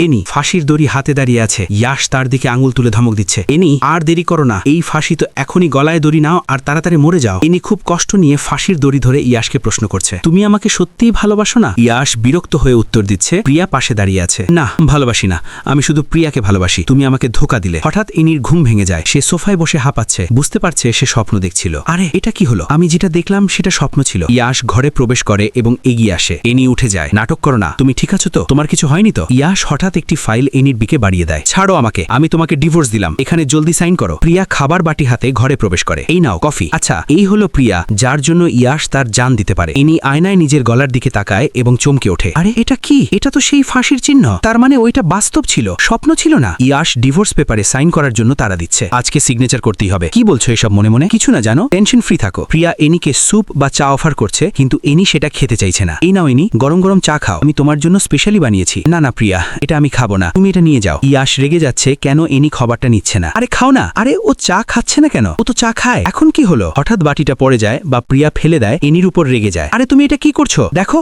Any, ফাঁসির দড়ি হাতে দাঁড়িয়ে আছে। ইয়াশ তার দিকে আঙুল তুলে ধমক দিচ্ছে। এনি, আর দেরি করো না। এই ফাঁসি তো এখনই গলায় দড়ি নাও আর তাড়াতাড়ি মরে যাও। এনি খুব কষ্ট নিয়ে ফাঁসির দড়ি ধরে ইয়াশকে প্রশ্ন করছে। তুমি আমাকে সত্যিই ভালোবাসো না? ইয়াশ বিরক্ত হয়ে উত্তর দিচ্ছে, প্রিয়া পাশে দাঁড়িয়ে আছে। না, ভালোবাসি না। আমি শুধু প্রিয়াকে ভালোবাসি। তুমি আমাকে ধোকা দিলে। হঠাৎ এনির ঘুম ভেঙে যায়। সে সোফায় বসে হাঁপাচ্ছে। বুঝতে পারছে সে স্বপ্ন দেখছিল। আরে, এটা কি হলো? আমি যেটা দেখলাম সেটা স্বপ্ন ছিল। ইয়াশ ঘরে প্রবেশ করে এবং এগিয়ে আসে। এনি উঠে যায়। নাটক করো না। তুমি ঠিক আছো তো? তোমার কিছু হয়নি তো? ইয়াশ হঠাৎ একটি ফাইল এনির বিকে বাড়িয়ে দেয়। ছাড়ো আমাকে, আমি তোমাকে ডিভোর্স দিলাম। এখানে জলদি সাইন করো। প্রিয়া খাবার বাটি হাতে ঘরে প্রবেশ করে। এই নাও, কফি। আচ্ছা এই হলো প্রিয়া, যার জন্য ইয়াশ তার জান দিতে পারে। ইনি আয়নায় নিজের গলার দিকে তাকায় এবং চমকে ওঠে। আরে, এটা কি? এটা তো সেই ফাঁসির চিহ্ন। তার মানে ওইটা বাস্তব ছিল, স্বপ্ন ছিল না? ইয়াশ ডিভোর্স পেপারে সাইন করার জন্য তারা দিচ্ছে। আজকে সিগনেচার করতেই হবে। কি বলছো এসব মনে মনে? কিছু না, জানো। টেনশন ফ্রি থাকো। প্রিয়া এনিকে স্যুপ বা চা অফার করছে, কিন্তু এনি সেটা খেতে চাইছে না। এই নাও, এনি, গরম গরম চা খাও। আমি তোমার জন্য স্পেশালি বানিয়েছি। না না, প্রিয়া, এটা আমি খাব না। তুমি এটা নিয়ে যাও। ইয়াস রেগে যাচ্ছে, কেন এনি খবরটা নিচ্ছে না? আরে খাও না। আরে ও চা খাচ্ছে না কেন? ও তো চা খায়। এখন কি হলো? হঠাৎ বাটিটা পড়ে যায় বা প্রিয়া ফেলে দেয়, এনির উপর রেগে যায়। আরে তুমি এটা কি করছ? দেখো